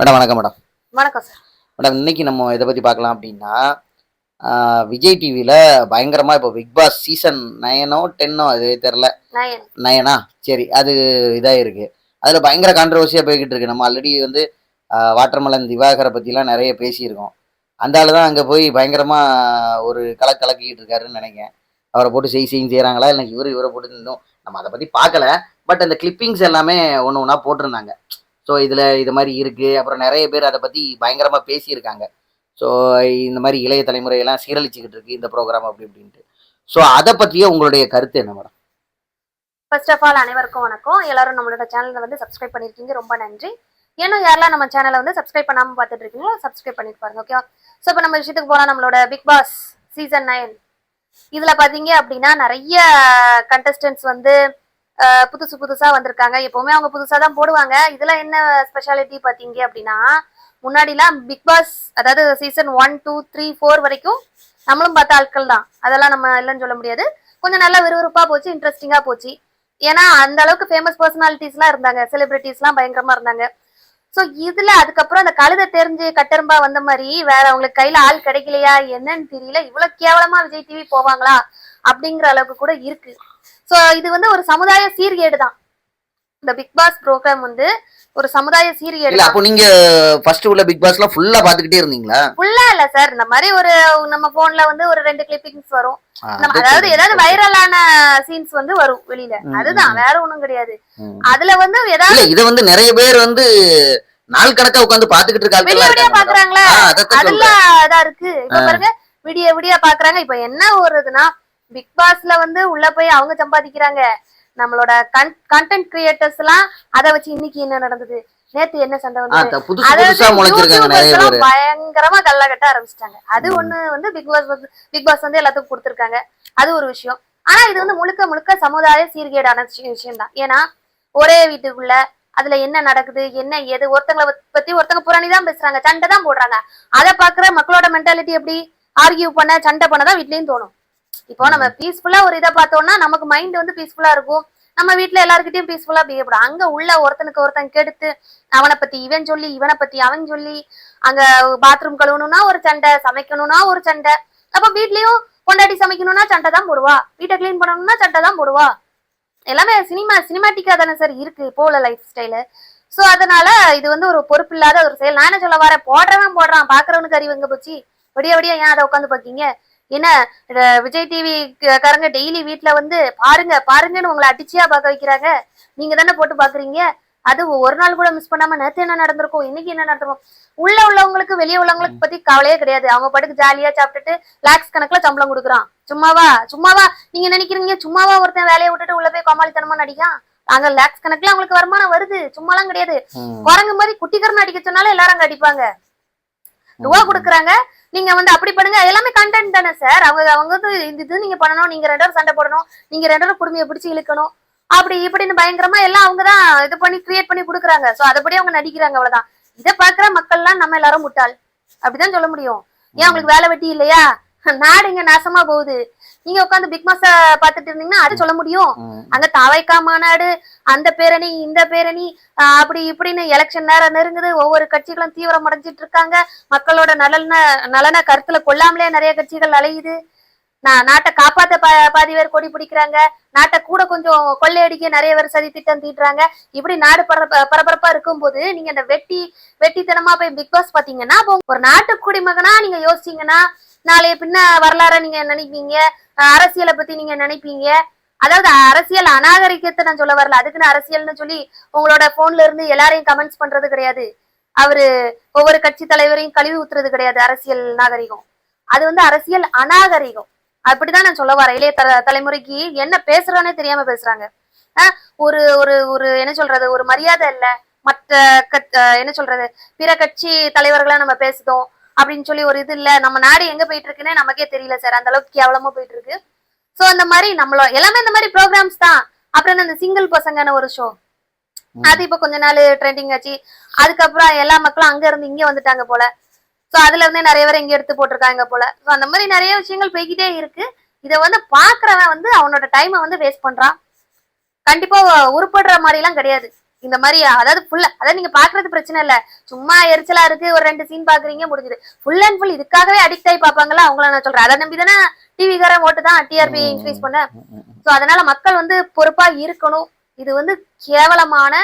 Madam வணக்கம் madam. வணக்கம் sir. Madam இன்னைக்கு நம்ம இதை பற்றி பார்க்கலாம் அப்படின்னா விஜய் டிவியில் பயங்கரமாக இப்போ பிக் பாஸ் சீசன் நயனோ டென்னோ அது தெரில நயன் சரி அது இதாக இருக்கு. அதில் பயங்கர கான்ட்ரவர்சியாக போய்கிட்டு இருக்கு. நம்ம ஆல்ரெடி வந்து வாட்டர்மலன் திவாகரை பற்றிலாம் நிறைய பேசியிருக்கோம். அந்த ஆள் தான் அங்கே போய் பயங்கரமாக ஒரு கலக் கலக்கிட்டு இருக்காருன்னு நினைக்கிறேன். அவரை போட்டு செய் செய்யும் செய்கிறாங்களா இல்லை இவர் இவரை போட்டு இருந்தோம் நம்ம அதை பற்றி பார்க்கல. பட் அந்த கிளிப்பிங்ஸ் எல்லாமே ஒன்று ஒன்றா போட்டிருந்தாங்க. ஸோ இதில் இது மாதிரி இருக்குது அப்புறம் நிறைய பேர் அதை பற்றி பயங்கரமாக பேசியிருக்காங்க. ஸோ இந்த மாதிரி இளைய தலைமுறையெல்லாம் சீரழிச்சிக்கிட்டு இருக்கு இந்த ப்ரோக்ராம் அப்படி இப்படின்ட்டு. ஸோ அதை பற்றியே உங்களுடைய கருத்து என்ன மேடம் ஃபர்ஸ்ட் ஆஃப் ஆல் அனைவருக்கும் வணக்கம். எல்லாரும் நம்மளோட சேனலை வந்து சப்ஸ்கிரைப் பண்ணியிருக்கீங்க. ரொம்ப நன்றி. இன்னும் யாரெல்லாம் நம்ம சேனலை வந்து சப்ஸ்கிரைப் பண்ணாமல் பார்த்துட்டு இருக்கீங்களோ சப்ஸ்கிரைப் பண்ணிட்டு பாருங்க ஓகேவா ஸோ இப்போ நம்ம விஷயத்துக்கு போகலாம் நம்மளோட பிக் பாஸ் சீசன் நைன் இதில் பார்த்தீங்க அப்படின்னா நிறைய கண்டஸ்டன்ஸ் வந்து புதுசு புதுசா வந்திருக்காங்க. எப்பவுமே அவங்க புதுசா தான் போடுவாங்க. இதுல என்ன ஸ்பெஷாலிட்டி பாத்தீங்க அப்படின்னா முன்னாடிலாம் பிக் பாஸ் அதாவது season one two three four வரைக்கும் நம்மளும் பார்த்த ஆட்கள் தான். அதெல்லாம் நம்ம இல்லைன்னு சொல்ல முடியாது. கொஞ்சம் நல்லா விறுவிறுப்பா போச்சு இன்ட்ரெஸ்டிங்கா போச்சு. ஏன்னா அந்த அளவுக்கு ஃபேமஸ் பர்சனாலிட்டிஸ்லாம் இருந்தாங்க. செலிபிரிட்டிஸ்லாம் பயங்கரமா இருந்தாங்க. ஸோ இதுல அதுக்கப்புறம் அந்த கழுதை தெரிஞ்சு கட்டெரும்பா வந்த மாதிரி வேற அவங்களுக்கு கையில ஆள் கிடைக்கலையா என்னன்னு தெரியல. இவ்வளவு கேவலமா விஜய் டிவி போவாங்களா அப்படிங்கிற அளவுக்கு கூட இருக்கு. ஸோ இது வந்து ஒரு சமுதாய சீர்கேடு தான். இந்த பிக் பாஸ் ப்ரோக்ராம் வந்து ஒரு சமுதாய சீர்கேடு இல்ல அப்போ நீங்க ஃபர்ஸ்ட் உள்ள பிக் பாஸ்லாம் ஃபுல்லா பாத்துக்கிட்டே இருந்தீங்களா? ஃபுல்லா இல்ல சார் இந்த மாதிரி ஒரு நம்ம போன்ல வந்து ஒரு ரெண்டு கிளிப்பிங்ஸ் வரும். நம்ம அது அதாவது. ஏதாவது வைரலான சீன்ஸ் வந்து வரும் வெளியில. அதுதான். வேற ஒண்ணும் கிடையாது. அதுல வந்து ஏதாவது இல்ல இத வந்து நிறைய பேர் வந்து நாள் கணக்கா உட்கார்ந்து பாத்துக்கிட்டு இருக்காங்க. விடிய விடிய பாக்குறாங்களா அதெல்லாம் இதா இருக்கு. இப்ப பாருங்க விடிய விடிய பாக்குறாங்க இப்ப என்ன வருதுன்னா பிக் பாஸ்ல வந்து உள்ள போய் அவங்க சம்பாதிக்கிறாங்க. நம்மளோட கண்டென்ட் கிரியேட்டர்ஸ் எல்லாம் அத வச்சு இன்னைக்கு என்ன நடந்தது? நேத்து என்ன சண்டை வந்து பயங்கரமா கல்ல கட்ட ஆரம்பிச்சிட்டாங்க. அது. ஒண்ணு வந்து பிக் பாஸ் வந்து பிக் பாஸ் வந்து எல்லாத்துக்கும் கொடுத்திருக்காங்க. அது ஒரு விஷயம். ஆனா இது வந்து முழுக்க முழுக்க சமுதாய சீர்கேடான விஷயம் தான் ஏன்னா ஒரே வீட்டுக்குள்ள அதுல என்ன நடக்குது என்ன ஏது ஒருத்தங்களை பத்- பத்தி ஒருத்தங்க புரணி தான் பேசுறாங்க சண்டை தான் போடுறாங்க. அதை பாக்குற மக்களோட மென்டாலிட்டி எப்படி? ஆர்கியூ பண்ண சண்டை பண்ண தான் வீட்லயும் தோணும். இப்போ நம்ம பீஸ்ஃபுல்லா ஒரு இதை பார்த்தோம்னா நமக்கு மைண்ட் வந்து பீஸ்ஃபுல்லா இருக்கும். நம்ம வீட்டுல எல்லாருக்கிட்டையும் பீஸ்ஃபுல்லா பிஹேவ் பண்ணும் அங்க உள்ள ஒருத்தனுக்கு ஒருத்தன் கெடுத்து அவனை பத்தி இவன் சொல்லி இவனை பத்தி அவன் சொல்லி அங்க பாத்ரூம் கழுவணும்னா ஒரு சண்டை சமைக்கணும்னா ஒரு சண்டை. அப்ப வீட்லயும் கொண்டாடி சமைக்கணும்னா சண்டை தான் போடுவா. வீட்டை கிளீன் பண்ணணும்னா சண்டை தான் போடுவா. எல்லாமே சினிமா சினிமாட்டிக்கா தானே சார் இருக்கு இப்போ உள்ள லைஃப் ஸ்டைலு ஸோ அதனால இது வந்து ஒரு பொறுப்பு இல்லாத ஒரு செயல். நான் என்ன சொல்ல வரேன்? போடுறவன் போடுறான். பாக்குறவனுக்கு அறிவு எங்க போச்சு? விடிய விடிய ஏன் அதை உட்காந்து பாக்கீங்க என்ன விஜய் டிவி காரங்க டெய்லி வீட்ல வந்து பாருங்க பாருங்கன்னு உங்களை அடிச்சியா பார்க்க வைக்கிறாங்க. நீங்க தானே போட்டு பாக்குறீங்க அது ஒரு நாள் கூட மிஸ் பண்ணாம நேத்து என்ன நடந்திருக்கும்? இன்னைக்கு என்ன நடந்திருக்கும்? உள்ள உள்ளவங்களுக்கு வெளியே உள்ளவங்களுக்கு பத்தி கவலையே கிடையாது. அவங்க பாட்டுக்கு ஜாலியா சாப்பிட்டுட்டு லாக்ஸ் கணக்குல சம்பளம் கொடுக்குறான். சும்மாவா? சும்மாவா? நீங்க நினைக்கிறீங்க சும்மாவா ஒருத்தன் வேலையை விட்டுட்டு உள்ள போய் கோமாளித்தனமா நடிக்கான் அங்க லாக்ஸ் கணக்குல அவங்களுக்கு வருமானம் வருது. சும்மாலாம் கிடையாது. குரங்கு மாதிரி குட்டிக்கரன் அடிக்க சொன்னாலும் எல்லாரும் அங்க அடிப்பாங்க. ரூபா கொடுக்குறாங்க. நீங்க வந்து அப்படி பண்ணுங்க. எல்லாமே கண்டென்ட் தானே சார் அவங்க அவங்க வந்து இந்த இது நீங்க பண்ணணும். நீங்க ரெண்டு சண்டை போடணும். நீங்க ரெண்டு குடுமையை பிடிச்சு இழுக்கணும். அப்படி இப்படின்னு பயங்கரமா எல்லாம் அவங்க தான் இது பண்ணி கிரியேட் பண்ணி கொடுக்குறாங்க. சோ அதுபடி அவங்க நடிக்கிறாங்க அவ்வளவுதான். இதை பாக்குற மக்கள்லாம் நம்ம எல்லாரும் முட்டாள். அப்படிதான் சொல்ல முடியும். ஏன் உங்களுக்கு வேலை வெட்டி இல்லையா? நாடு இங்க நாசமா போகுது. நீங்க உட்காந்து பிக் மாஸ பாத்துட்டு இருந்தீங்கன்னா அது சொல்ல முடியும். அங்க தவைக்கா மாநாடு அந்த பேரணி இந்த பேரணி அப்படி இப்படின்னு எலெக்ஷன் நேரம் நெருங்குது. ஒவ்வொரு கட்சிகளும் தீவிரம் அடைஞ்சிட்டு இருக்காங்க. மக்களோட நலன நலன கருத்துல கொள்ளாமலே நிறைய கட்சிகள் அலையுது. நான் நாட்டை காப்பாத்த பா- பாதி பேர் கொடி பிடிக்கிறாங்க. நாட்டை கூட கொஞ்சம் கொள்ளையடிக்க நிறைய பேர் சதி திட்டம் தீட்டுறாங்க. இப்படி நாடு பரப- பரபரப்பா இருக்கும்போது நீங்க இந்த வெட்டி வெட்டித்தனமா போய் பிக் பாஸ் பாத்தீங்கன்னா ஒரு நாட்டு குடிமகனா நீங்க யோசிச்சீங்கன்னா நாளைய பின்ன வரலாற நீங்க நினைப்பீங்க. அரசியலை பத்தி நீங்க நினைப்பீங்க? அதாவது அரசியல் அநாகரிகத்தை நான் சொல்ல வரல. அதுக்குன்னு அரசியல்னு சொல்லி உங்களோட போன்ல இருந்து எல்லாரையும் கமெண்ட்ஸ் பண்றது கிடையாது. அவரு ஒவ்வொரு கட்சி தலைவரையும் கழுவி ஊத்துறது கிடையாது அரசியல் நாகரிகம். அது வந்து அரசியல் அநாகரிகம். அப்படிதான் நான் சொல்ல வரேன். இளைய தல தலைமுறைக்கு என்ன பேசுறோன்னே தெரியாம பேசுறாங்க. அஹ் ஒரு ஒரு ஒரு என்ன சொல்றது ஒரு மரியாதை இல்ல. மற்ற கட்- என்ன சொல்றது பிற கட்சி தலைவர்களா நம்ம பேசுதோம். அப்படின்னு சொல்லி ஒரு இது இல்ல. நம்ம நாடு எங்க போயிட்டு இருக்குன்னே நமக்கே தெரியல சார். அந்த அளவுக்கு கேவலமா போயிட்டு இருக்கு சோ அந்த மாதிரி நம்மள எல்லாமே இந்த மாதிரி ப்ரோக்ராம்ஸ் தான். அப்புறம் இந்த சிங்கிள் பசங்கன்னு ஒரு ஷோ அது இப்ப கொஞ்ச நாள் ட்ரெண்டிங் ஆச்சு. அதுக்கப்புறம் எல்லா மக்களும் அங்க இருந்து இங்க வந்துட்டாங்க போல. சோ அதுல இருந்தே நிறைய பேர் இங்க எடுத்து போட்டிருக்காங்க போல. சோ அந்த மாதிரி நிறைய விஷயங்கள் போய்கிட்டே இருக்கு. இத வந்து பாக்குறவன் வந்து அவனோட டைமை வந்து வேஸ்ட் பண்றான். கண்டிப்பா உருப்படுற மாதிரி எல்லாம் கிடையாது. இந்த மாதிரி அதாவது ஃபுல்லா அதாவது நீங்க பாக்குறது பிரச்சனை இல்ல. சும்மா எரிச்சலா இருக்கு ஒரு ரெண்டு சீன் பாக்குறீங்க முடிஞ்சுது. ஃபுல் அண்ட் ஃபுல் இதுக்காகவே அடிக்ட் ஆகி பாப்பாங்களா அவங்கள நான் சொல்றேன். அதை நம்பி தானே டிவிக்காரன் ஓட்டு தான் டிஆர்பி. இன்க்ரீஸ் பண்ண. சோ அதனால மக்கள் வந்து பொறுப்பா இருக்கணும். இது வந்து கேவலமான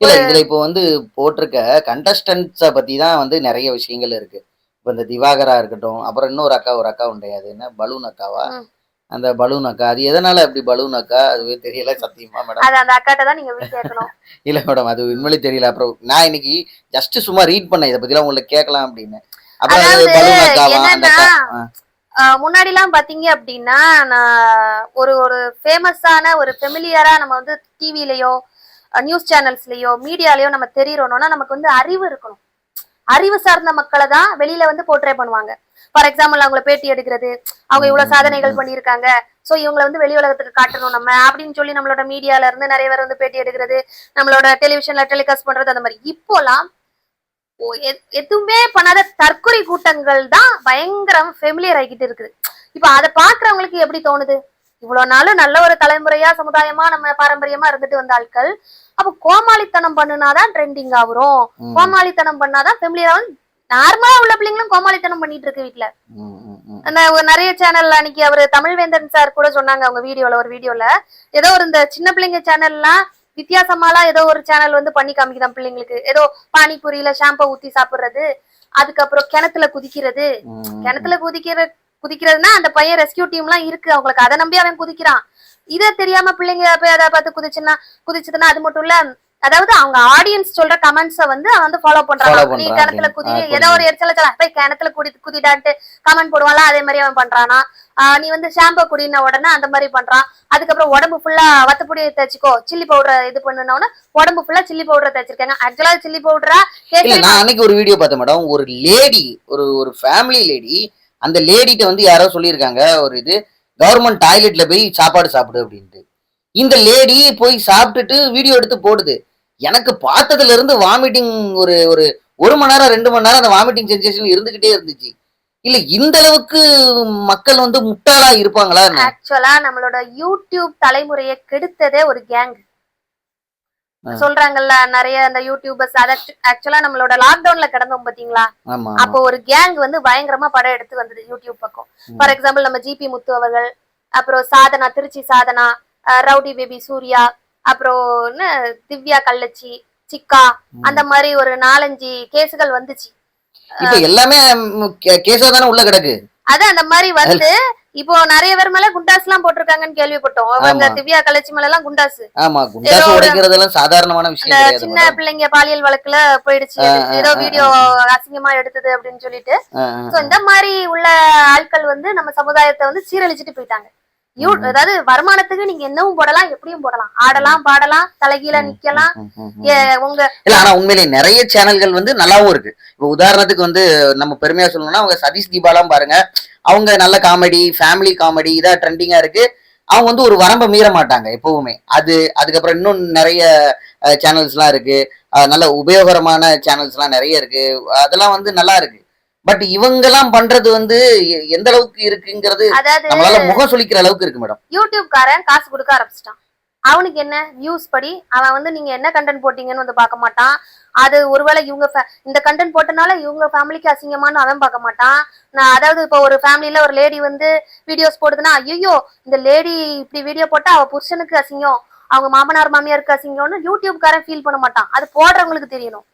இல்ல இதுல இப்போ வந்து போட்டிருக்க கண்டஸ்டன்ஸ பத்தி தான் வந்து நிறைய விஷயங்கள் இருக்கு. இப்போ இந்த திவாகரா இருக்கட்டும் அப்புறம் இன்னொரு அக்கா ஒரு அக்கா உண்டு. அது என்ன? பலூன் அக்காவா. அந்த பலூன் அக்கா. அது எதனால அப்படி பலூன் அக்கா? அதுவே தெரியல சத்தியமா மேடம் அது அந்த அக்காட்ட தான் நீங்க கேட்கணும் இல்ல மேடம் அது உண்மையிலே தெரியல. அப்புறம் நான் இன்னைக்கு ஜஸ்ட் சும்மா ரீட் பண்ணேன். இதை பத்திலாம் உங்களுக்கு கேட்கலாம் அப்படின்னு. அப்புறம் அது பலூன் அக்காவா அந்த முன்னாடி எல்லாம் பாத்தீங்க அப்படின்னா நான் ஒரு ஒரு ஃபேமஸான ஒரு ஃபெமிலியரா நம்ம வந்து டிவிலயோ நியூஸ் சேனல்ஸ்லயோ மீடியாலயோ நம்ம தெரியறோம்னா நமக்கு வந்து அறிவு இருக்கணும். அறிவு சார்ந்த மக்களை தான் வெளியில வந்து போர்ட்ரே பண்ணுவாங்க. ஃபார் எக்ஸாம்பிள் அவங்கள பேட்டி எடுக்கிறது அவங்க இவ்வளவு சாதனைகள் பண்ணியிருக்காங்க. சோ இவங்களை வந்து வெளி உலகத்துக்கு காட்டணும் நம்ம. அப்படின்னு சொல்லி நம்மளோட மீடியால இருந்து நிறைய பேர் வந்து பேட்டி எடுக்கிறது நம்மளோட டெலிவிஷன்ல டெலிகாஸ்ட் பண்றது அந்த மாதிரி. இப்போலாம் எதுவுமே பண்ணாத தற்கொலை கூட்டங்கள் தான் பயங்கரம் ஃபெமிலியர் ஆகிட்டு இருக்குது. இப்ப அதை பாக்குறவங்களுக்கு எப்படி தோணுது? இவ்வளவு நாளும் நல்ல ஒரு தலைமுறையா சமுதாயமா நம்ம பாரம்பரியமா இருந்துட்டு வந்த ஆட்கள் அப்ப கோமாளித்தனம் பண்ணுனாதான் ட்ரெண்டிங் ஆகுறோம். ம், கோமாளித்தனம் பண்ணாதான் ஃபெமிலியர் ஆகும். நார்மலா உள்ள பிள்ளைங்களும் கோமாளித்தனம் பண்ணிட்டு இருக்கு ஒரு நிறைய சேனல்ல அன்னைக்கு அவரு தமிழ்வேந்தன் சார் கூட சொன்னாங்க அவங்க வீடியோல ஒரு வீடியோல. ஏதோ ஒரு இந்த சின்ன பிள்ளைங்க சேனல்லாம் வித்தியாசமாலாம் ஏதோ ஒரு சேனல் வந்து பண்ணி காமிக்குதான் பிள்ளைங்களுக்கு. ஏதோ பானிபூரியில ஷாம்பை ஊத்தி சாப்பிடுறது அதுக்கப்புறம் கிணத்துல குதிக்கிறது. கிணத்துல குதிக்கிற குதிக்கிறதுனா அந்த பையன் ரெஸ்கியூ டீம் எல்லாம் இருக்கு. அவங்களுக்கு அதை நம்பி அவன் குதிக்கிறான். இதை தெரியாம பிள்ளைங்க போய் அதை பார்த்து குதிச்சுன்னா குதிச்சதுன்னா அது மட்டும் இல்ல அதாவது அவங்க ஆடியன்ஸ் சொல்ற கமெண்ட்ஸ வந்து அவன் வந்து ஃபாலோ பண்றான். நீ கிணத்துல. குதி ஏதோ ஒரு எரிச்சல போய் கிணத்துல குடி குதிடான்ட்டு கமெண்ட் போடுவான்ல அதே மாதிரி அவன் பண்றானா? நீ வந்து ஷாம்பு குடின உடனே அந்த மாதிரி பண்றான். அதுக்கப்புறம் உடம்பு ஃபுல்லா வத்தப்பொடி தேய்ச்சிக்கோ சில்லி பவுடர் இது பண்ணுனோன்னு உடம்பு ஃபுல்லா சில்லி பவுடர் தேய்ச்சிருக்காங்க. ஆக்சுவலா சில்லி பவுடரா இல்ல நான் அன்னைக்கு ஒரு வீடியோ பார்த்தேன் மேடம் ஒரு லேடி ஒரு ஒரு ஃபேமிலி லேடி அந்த லேடிட்ட வந்து யாரோ சொல்லியிருக்காங்க ஒரு இது கவர்மெண்ட் டாய்லெட்ல போய் சாப்பாடு சாப்பிடு அப்படின்ட்டு. இந்த லேடி போய் சாப்பிட்டுட்டு வீடியோ எடுத்து போடுது. எனக்கு பார்த்ததுல இருந்து வாமிட்டிங் ஒரு ஒரு ஒரு மணி நேரம் ரெண்டு மணி நேரம் அந்த வாமிட்டிங் சென்சேஷன் இருந்துகிட்டே இருந்துச்சு இல்ல இந்த அளவுக்கு மக்கள் வந்து முட்டாளா இருப்பாங்களா? ஆக்சுவலா நம்மளோட யூடியூப் தலைமுறையை கெடுத்ததே ஒரு கேங். சொல்றாங்கல்ல நிறைய அந்த யூடியூபர்ஸ் அத ஆக்சுவலா நம்மளோட லாக்டவுன்ல கிடந்தோம் பாத்தீங்களா அப்போ ஒரு கேங் வந்து பயங்கரமா படம் எடுத்து வந்தது யூடியூப் பக்கம். ஃபார் எக்ஸாம்பிள் நம்ம ஜிபி முத்து அவர்கள் அப்புறம் சாதனா திருச்சி சாதனா ரவுடி பேபி சூர்யா அப்புறம் என்ன திவ்யா கள்ளச்சி சிக்கா அந்த மாதிரி ஒரு நாலஞ்சு கேஸுகள் வந்துச்சு. இப்ப எல்லாமே கேஸா தானே உள்ள கிடக்கு? அது அந்த மாதிரி வந்து இப்போ நிறைய பேர் மேல குண்டாஸ் எல்லாம் போட்டிருக்காங்கன்னு கேள்விப்பட்டோம். அவங்க. திவ்யா கள்ளச்சி மேல எல்லாம் குண்டாஸ் ஆமா ஒரு- உடைக்கிறதெல்லாம் சாதாரணமான விஷயம் சின்ன. பிள்ளைங்க பாலியல் வழக்குல போயிடுச்சு. ஏதோ வீடியோ அசிங்கமா எடுத்தது அப்படின்னு சொல்லிட்டு. இந்த மாதிரி உள்ள ஆட்கள் வந்து நம்ம சமுதாயத்தை வந்து சீரழிச்சிட்டு போயிட்டாங்க. அதாவது வருமானத்துக்கு நீங்க என்னவும் போடலாம் எப்படியும் போடலாம். ஆடலாம் பாடலாம் தலைகீழ நிக்கலாம். உங்க இல்ல ஆனா உண்மையிலேயே நிறைய சேனல்கள் வந்து நல்லாவும் இருக்கு. இப்போ உதாரணத்துக்கு வந்து நம்ம பெருமையா சொல்லணும்னா அவங்க சதீஷ் தீபாலாம் பாருங்க. அவங்க நல்ல காமெடி ஃபேமிலி காமெடி இதா ட்ரெண்டிங்கா இருக்கு. அவங்க வந்து ஒரு வரம்பை மீற மாட்டாங்க எப்பவுமே. அது அதுக்கப்புறம் இன்னும் நிறைய சேனல்ஸ்லாம் இருக்கு. நல்ல உபயோகரமான சேனல்ஸ்லாம் நிறைய இருக்கு. அதெல்லாம் வந்து நல்லா இருக்கு. பட் இவங்கெல்லாம் பண்றது வந்து எந்த அளவுக்கு இருக்குங்கிறது நம்மளால முகம் சுளிக்கிற அளவுக்கு இருக்கு மேடம். யூடியூப் காரன் காசு கொடுக்க ஆரம்பிச்சிட்டான். அவனுக்கு என்ன? வியூஸ் படி. அவன் வந்து நீங்க என்ன கண்டென்ட் போட்டீங்கன்னு வந்து பார்க்க மாட்டான். அது ஒருவேளை இவங்க இந்த கண்டென்ட் போட்டனால இவங்க ஃபேமிலிக்கு அசிங்கமான்னு அவன் பார்க்க மாட்டான். நான் அதாவது இப்போ ஒரு ஃபேமிலியில ஒரு லேடி வந்து வீடியோஸ் போடுதுன்னா ஐயோ இந்த லேடி இப்படி வீடியோ போட்டா அவ புருஷனுக்கு அசிங்கம் அவங்க மாமனார் மாமியாருக்கு அசிங்கம்னு யூடியூப் காரன் ஃபீல் பண்ண மாட்டான். அது போடுறவங்களுக்கு தெரியணும்.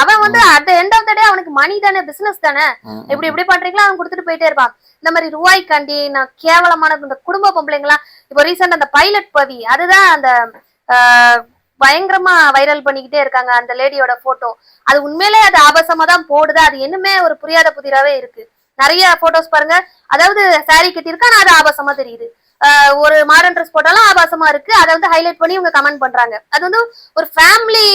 அவன் வந்து at end of the day அவனுக்கு மணி தானே பிசினஸ் தானே. இப்படி இப்படி பண்றீங்களா அவன் கொடுத்துட்டு போயிட்டே இருப்பான். இந்த மாதிரி ரூபாய்க்காண்டி நான் கேவலமான இந்த குடும்ப பொம்பளைங்களாம் இப்போ ரீசெண்ட் அந்த பைலட் பவி அதுதான் அந்த பயங்கரமா வைரல் பண்ணிக்கிட்டே இருக்காங்க அந்த லேடியோட போட்டோ அது உண்மையிலே அது ஆபாசமா தான் போடுது. அது இன்னுமே ஒரு புரியாத புதிராவே இருக்கு. நிறைய போட்டோஸ் பாருங்க. அதாவது saree கட்டியிருக்கா ஆனா அது ஆபாசமா தெரியுது. ஒரு மாடர்ன் ட்ரெஸ் போட்டாலும் ஆபாசமா இருக்கு. அதை வந்து ஹைலைட் பண்ணி இவங்க கமெண்ட் பண்றாங்க. அது வந்து ஒரு ஃபேமிலி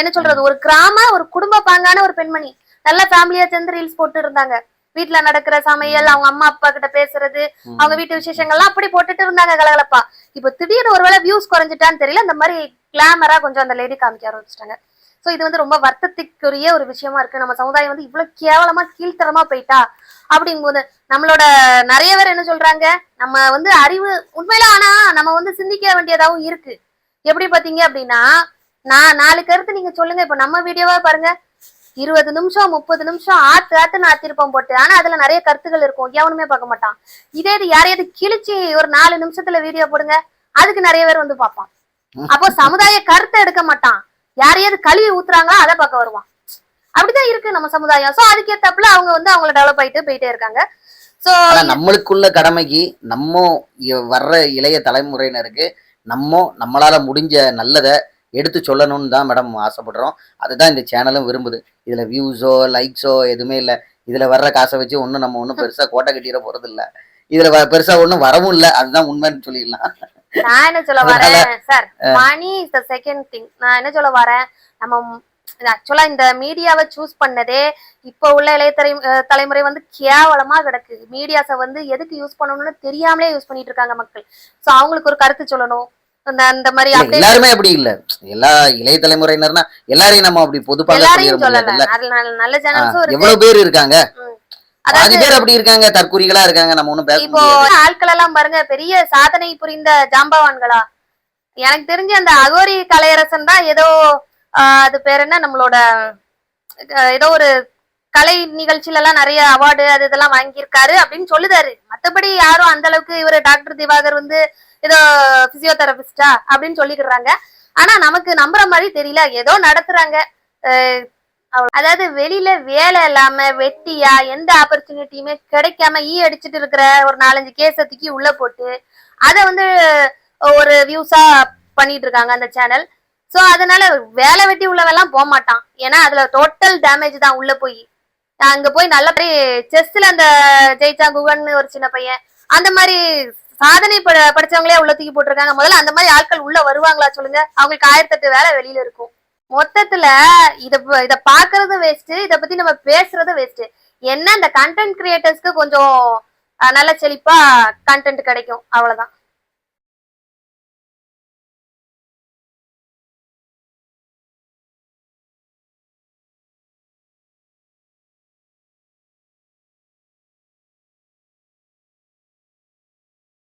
என்ன சொல்றது ஒரு கிராம ஒரு குடும்ப பாங்கான ஒரு பெண்மணி. நல்ல ஃபேமிலியா சேர்ந்து ரீல்ஸ் போட்டு இருந்தாங்க. வீட்ல நடக்கிற சமையல் அவங்க அம்மா அப்பா கிட்ட பேசுறது. அவங்க வீட்டு விசேஷங்கள்லாம் அப்படி போட்டுட்டு இருந்தாங்க கலகலப்பா. இப்ப திடீர்னு ஒருவேளை வியூஸ் குறைஞ்சிட்டான்னு தெரியல இந்த மாதிரி கிளாமரா கொஞ்சம் அந்த லேடி காமிக்க ஆரம்பிச்சிட்டாங்க. சோ இது வந்து ரொம்ப வருத்தத்துக்குரிய ஒரு விஷயமா இருக்கு. நம்ம சமுதாயம் வந்து இவ்வளவு கேவலமா கீழ்த்தரமா போயிட்டா அப்படிங்கும்போது நம்மளோட நிறைய பேர் என்ன சொல்றாங்க நம்ம வந்து அறிவு உண்மையில ஆனா நம்ம வந்து சிந்திக்க வேண்டியதாவும் இருக்கு. எப்படி பாத்தீங்க அப்படின்னா நான் நாலு கருத்து நீங்க சொல்லுங்க. இப்ப நம்ம வீடியோவா பாருங்க. இருபது நிமிஷம் முப்பது நிமிஷம் ஆத்து ஆத்துன்னு ஆத்திருப்போம் போட்டு. ஆனா அதுல நிறைய கருத்துகள் இருக்கும். எவனுமே பார்க்க மாட்டான். இதே இது யாரையாவது கிழிச்சு ஒரு நாலு நிமிஷத்துல வீடியோ போடுங்க. அதுக்கு நிறைய பேர் வந்து பார்ப்பான். அப்போ சமுதாய கருத்தை எடுக்க மாட்டான். யாரையாவது கழுவி ஊத்துறாங்களோ அதை பார்க்க வருவான். அப்படிதான் இருக்கு நம்ம சமுதாயம். சோ அதுக்கேத்தாப்புல அவங்க வந்து அவங்கள டெவலப் ஆயிட்டு போயிட்டே இருக்காங்க. சோ நம்மளுக்குள்ள கடமைக்கு நம்ம வர்ற இளைய தலைமுறையினருக்கு நம்ம நம்மளால முடிஞ்ச நல்லதை எடுத்து சொல்லணும்னு தான் மேடம் ஆசைப்படுறோம். அதுதான் இந்த சேனலும் விரும்புது. இதுல வியூஸோ லைக்ஸோ எதுவுமே இல்லை. இதுல வர்ற காசை வச்சு ஒன்றும் நம்ம ஒன்றும் பெருசா கோட்டை கட்டிட போறது இல்ல. இதுல வ- பெருசா ஒன்றும் வரவும் இல்லை. அதுதான் உண்மைன்னு சொல்லிடலாம். நான் என்ன சொல்ல வரேன்? Sir money is the second thing நான் என்ன சொல்ல வரேன்? நம்ம ஆக்சுவலா இந்த மீடியாவை சூஸ் பண்ணதே இப்போ உள்ள இளைய தலைமுறை வந்து கேவலமா கிடக்கு. மீடியாஸை வந்து எதுக்கு யூஸ் பண்ணணும்னு தெரியாமலே யூஸ் பண்ணிட்டு இருக்காங்க மக்கள். சோ அவங்களுக்கு ஒரு கருத்து சொல்லணும். அந்த மாதிரி எல்லாருமே அப்படி இல்ல. எல்லா இளைய தலைமுறையினர்னா எல்லாரையும் நம்ம அப்படி பொதுப்பாக நல்ல- இருக்கு. எவ்வளவு பேர் இருக்காங்க? பாதி அதாவது பேர் அப்படி இருக்காங்க தற்குறிகளா இருக்காங்க நம்ம ஒண்ணும் பேச இப்போ ஆட்கள் எல்லாம் பாருங்க பெரிய சாதனை புரிந்த ஜாம்பவான்களா? எனக்கு தெரிஞ்சு அந்த அகோரி கலையரசன் தான் ஏதோ அது பேர் என்ன? நம்மளோட ஏதோ ஒரு கலை நிகழ்ச்சியில எல்லாம் நிறைய அவார்டு அது இதெல்லாம் வாங்கியிருக்காரு அப்படின்னு சொல்லுதாரு. மத்தபடி யாரும் அந்த அளவுக்கு இவரு டாக்டர் திவாகர் வந்து ஏதோ பிசியோதெரபிஸ்டா அப்படின்னு சொல்லிக்கிறாங்க ஆனா நமக்கு நம்புற மாதிரி தெரியல. ஏதோ நடத்துறாங்க. அதாவது வெளியில வேலை இல்லாம வெட்டியா எந்த ஆப்பர்ச்சுனிட்டியுமே கிடைக்காம ஈ அடிச்சிட்டு இருக்கிற ஒரு நாலஞ்சு கேஸ தூக்கி உள்ள போட்டு அத வந்து ஒரு வியூஸா பண்ணிட்டு இருக்காங்க அந்த சேனல் சோ அதனால வேலை வெட்டி உள்ளவெல்லாம் போக மாட்டான். ஏன்னா அதுல டோட்டல் டேமேஜ் தான் உள்ள போய். அங்க போய் நல்லபடி செஸ்ல அந்த ஜெயிச்சா குகன் ஒரு சின்ன பையன் அந்த மாதிரி சாதனை படிச்சவங்களே உள்ள தூக்கி போட்டிருக்காங்க. முதல்ல அந்த மாதிரி ஆட்கள் உள்ள வருவாங்களா சொல்லுங்க. அவங்களுக்கு ஆயிரத்தெட்டு வேலை வெளியில இருக்கும். மொத்தத்துல இத இத பாக்குறது வேஸ்ட் இத பத்தி நம்ம பேசுறது வேஸ்ட் என்ன இந்த கண்டென்ட் கிரியேட்டர்ஸ்க்கு கொஞ்சம் நல்ல செழிப்பா கண்டென்ட் கிடைக்கும். அவ்வளவுதான்.